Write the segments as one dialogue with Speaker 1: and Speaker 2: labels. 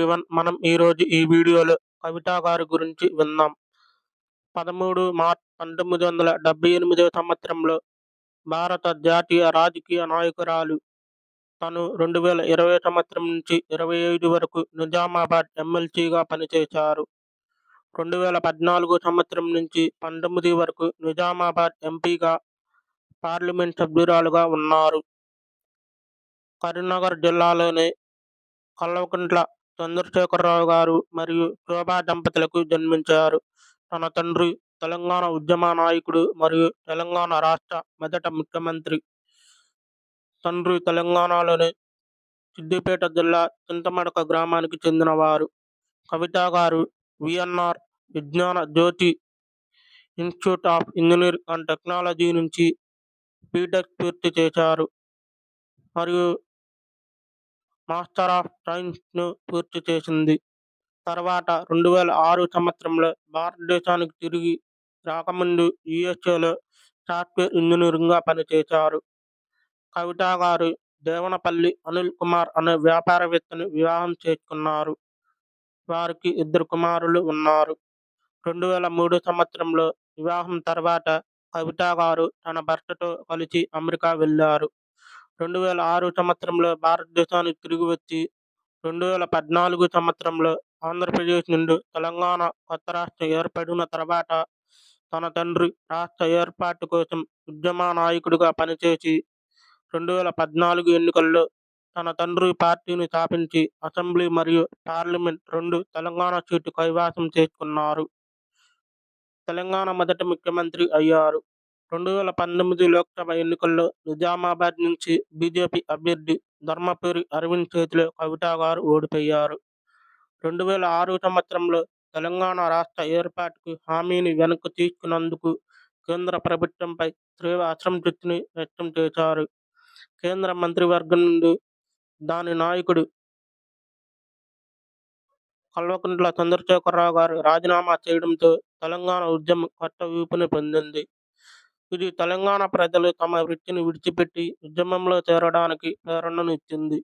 Speaker 1: everyone మనం ఈరోజు ఈ వీడియోలో కవిత గారి గురించి విన్నాం పదమూడు మార్చ్ పంతొమ్మిది వందల డెబ్బై ఎనిమిదవ సంవత్సరంలో భారత జాతీయ రాజకీయ నాయకురాలు తను రెండు వేల ఇరవై సంవత్సరం నుంచి ఇరవై ఐదు వరకు నిజామాబాద్ ఎమ్మెల్సీగా పనిచేశారు రెండు వేల పద్నాలుగు సంవత్సరం నుంచి పంతొమ్మిది వరకు నిజామాబాద్ ఎంపీగా పార్లమెంట్ సభ్యురాలుగా ఉన్నారు కరీంనగర్ జిల్లాలోని కల్వకుంట్ల చంద్రశేఖరరావు గారు మరియు శోభా దంపతులకు జన్మించారు తన తండ్రి తెలంగాణ ఉద్యమ నాయకుడు మరియు తెలంగాణ రాష్ట్ర మొదట ముఖ్యమంత్రి తండ్రి తెలంగాణలోని సిద్దిపేట జిల్లా చింతమడక గ్రామానికి చెందినవారు కవిత గారు VNR Vignana Jyothi institute of engineer and technology నుంచి బీటెక్ పూర్తి చేశారు మరియు మాస్టర్ ఆఫ్ సైన్స్ను పూర్తి చేసింది తర్వాత రెండు వేల ఆరు సంవత్సరంలో భారతదేశానికి తిరిగి రాకముందు యుఎస్ఏలో సాఫ్ట్వేర్ ఇంజనీరింగ్గా పనిచేశారు కవిత గారు దేవనపల్లి అనిల్ కుమార్ అనే వ్యాపారవేత్తను వివాహం చేసుకున్నారు వారికి ఇద్దరు కుమారులు ఉన్నారు రెండు వేల మూడు సంవత్సరంలో వివాహం తర్వాత కవిత గారు తన భర్తతో కలిసి అమెరికా వెళ్ళారు రెండు వేల ఆరు సంవత్సరంలో భారతదేశానికి తిరిగి వచ్చి రెండు వేల పద్నాలుగు సంవత్సరంలో ఆంధ్రప్రదేశ్ నుండి తెలంగాణ కొత్త రాష్ట్రం ఏర్పడిన తర్వాత తన తండ్రి రాష్ట్ర ఏర్పాటు కోసం ఉద్యమ నాయకుడిగా పనిచేసి రెండు వేల పద్నాలుగు ఎన్నికల్లో తన తండ్రి పార్టీని స్థాపించి అసెంబ్లీ మరియు పార్లమెంట్ రెండు తెలంగాణ సీటు కైవాసం చేసుకున్నారు తెలంగాణ మొదటి ముఖ్యమంత్రి అయ్యారు రెండు వేల పంతొమ్మిది లోక్సభ ఎన్నికల్లో నిజామాబాద్ నుంచి బీజేపీ అభ్యర్థి ధర్మపురి అరవింద్ చేతిలో కవిత గారు ఓడిపోయారు రెండు వేల ఆరు సంవత్సరంలో తెలంగాణ రాష్ట్ర ఏర్పాటుకు హామీని వెనక్కి తీసుకున్నందుకు కేంద్ర ప్రభుత్వంపై తీవ్ర అసంతృప్తిని వ్యక్తం చేశారు కేంద్ర మంత్రివర్గం నుండి దాని నాయకుడు కల్వకుంట్ల చంద్రశేఖరరావు గారు రాజీనామా చేయడంతో తెలంగాణ ఉద్యమం కొత్త ఊపుని పొందింది ఇది తెలంగాణ ప్రజలు తమ వృత్తిని విడిచిపెట్టి ఉద్యమంలో చేరడానికి ప్రేరణను ఇచ్చింది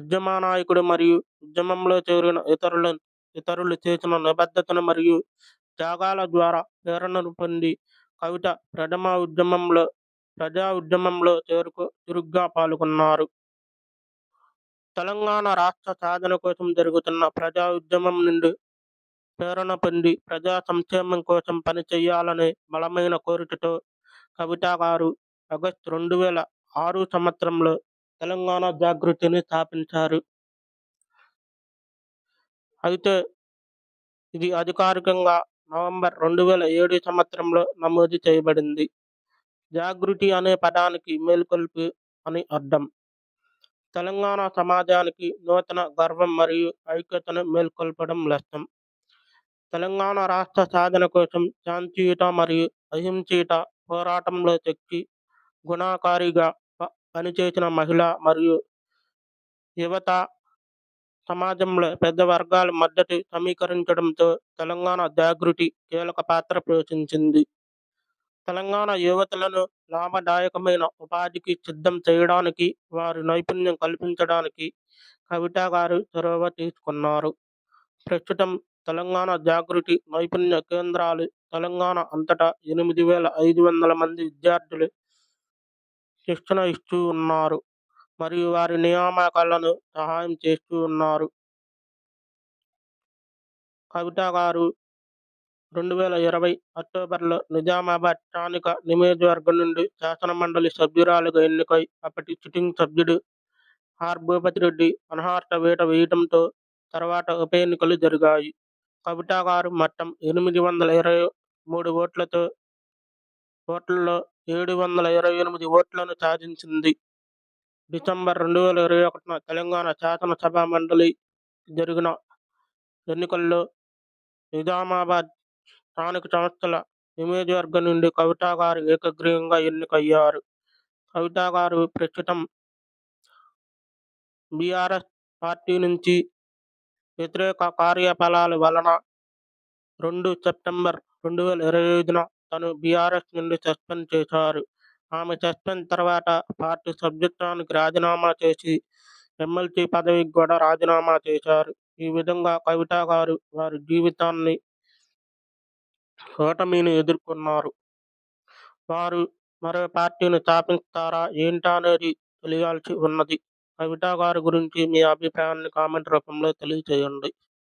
Speaker 1: ఉద్యమ నాయకుడు మరియు ఉద్యమంలో చేరిన ఇతరుల ఇతరులు చేసిన నిబద్ధతను మరియు త్యాగాల ద్వారా ప్రేరణను పొంది కవిత ప్రథమ ఉద్యమంలో ప్రజా ఉద్యమంలో చేరుకు చురుగ్గా పాల్గొన్నారు తెలంగాణ రాష్ట్ర సాధన కోసం జరుగుతున్న ప్రజా ఉద్యమం నుండి ప్రేరణ పొంది ప్రజా సంక్షేమం కోసం పనిచేయాలనే బలమైన కోరికతో కవిత గారు ఆగస్టు రెండు వేల ఆరు సంవత్సరంలో తెలంగాణ జాగృతిని స్థాపించారు అయితే ఇది అధికారికంగా నవంబర్ రెండు వేల ఏడు సంవత్సరంలో నమోదు చేయబడింది జాగృతి అనే పదానికి మేలుకొల్పు అని అర్థం తెలంగాణ సమాజానికి నూతన గర్వం మరియు ఐక్యతను మేల్కొల్పడం లక్ష్యం తెలంగాణ రాష్ట్ర సాధన కోసం శాంతియుత మరియు అహింసయుత పోరాటంలో శక్తి గుణాకారిగా పనిచేసిన మహిళ మరియు యువత సమాజంలో పెద్ద వర్గాల మద్దతు సమీకరించడంతో తెలంగాణ జాగృతి కీలక పాత్ర పోషించింది తెలంగాణ యువతలను లాభదాయకమైన ఉపాధికి సిద్ధం చేయడానికి వారి నైపుణ్యం కల్పించడానికి కవిత గారు చొరవ తీసుకున్నారు ప్రస్తుతం తెలంగాణ జాగృతి నైపుణ్య కేంద్రాలు తెలంగాణ అంతటా ఎనిమిది వేల ఐదు వందల మంది విద్యార్థులు శిక్షణ ఇస్తూ ఉన్నారు మరియు వారి నియామకాలను సహాయం చేస్తూ ఉన్నారు కవిత గారు రెండు వేల ఇరవై అక్టోబర్లో నిజామాబాద్ స్థానిక నియోజకవర్గం నుండి శాసనమండలి సభ్యురాలుగా ఎన్నికై అప్పటి సిట్టింగ్ సభ్యుడు ఆర్ భూపతిరెడ్డి రెడ్డి అనహార్త వేట వేయడంతో తర్వాత ఉప ఎన్నికలు జరిగాయి కవిత గారు మొత్తం ఎనిమిది వందల ఇరవై మూడు ఓట్లతో ఓట్లలో ఏడు వందల ఇరవై ఎనిమిది ఓట్లను సాధించింది డిసెంబర్ రెండు వేల ఇరవై ఒకటిన తెలంగాణ శాసనసభ మండలి జరిగిన ఎన్నికల్లో నిజామాబాద్ స్థానిక సంస్థల నియోజకవర్గం నుండి కవితా గారు ఏకగ్రీవంగా ఎన్నికయ్యారు కవితా గారు ప్రస్తుతం బీఆర్ఎస్ పార్టీ నుంచి వ్యతిరేక కార్యకలాపాల వలన రెండు సెప్టెంబర్ రెండు వేల ఇరవై ఐదున తను బీఆర్ఎస్ నుండి సస్పెండ్ చేశారు ఆమె సస్పెండ్ తర్వాత పార్టీ సభ్యత్వానికి రాజీనామా చేసి ఎమ్మెల్సీ పదవికి కూడా రాజీనామా చేశారు ఈ విధంగా కవిత గారు వారి జీవితాన్ని ఓటమిని ఎదుర్కొన్నారు వారు మరో పార్టీని స్థాపిస్తారా ఏంటనేది తెలియాల్సి ఉన్నది కవిత గారి గురించి మీ అభిప్రాయాన్ని కామెంట్ రూపంలో తెలియజేయండి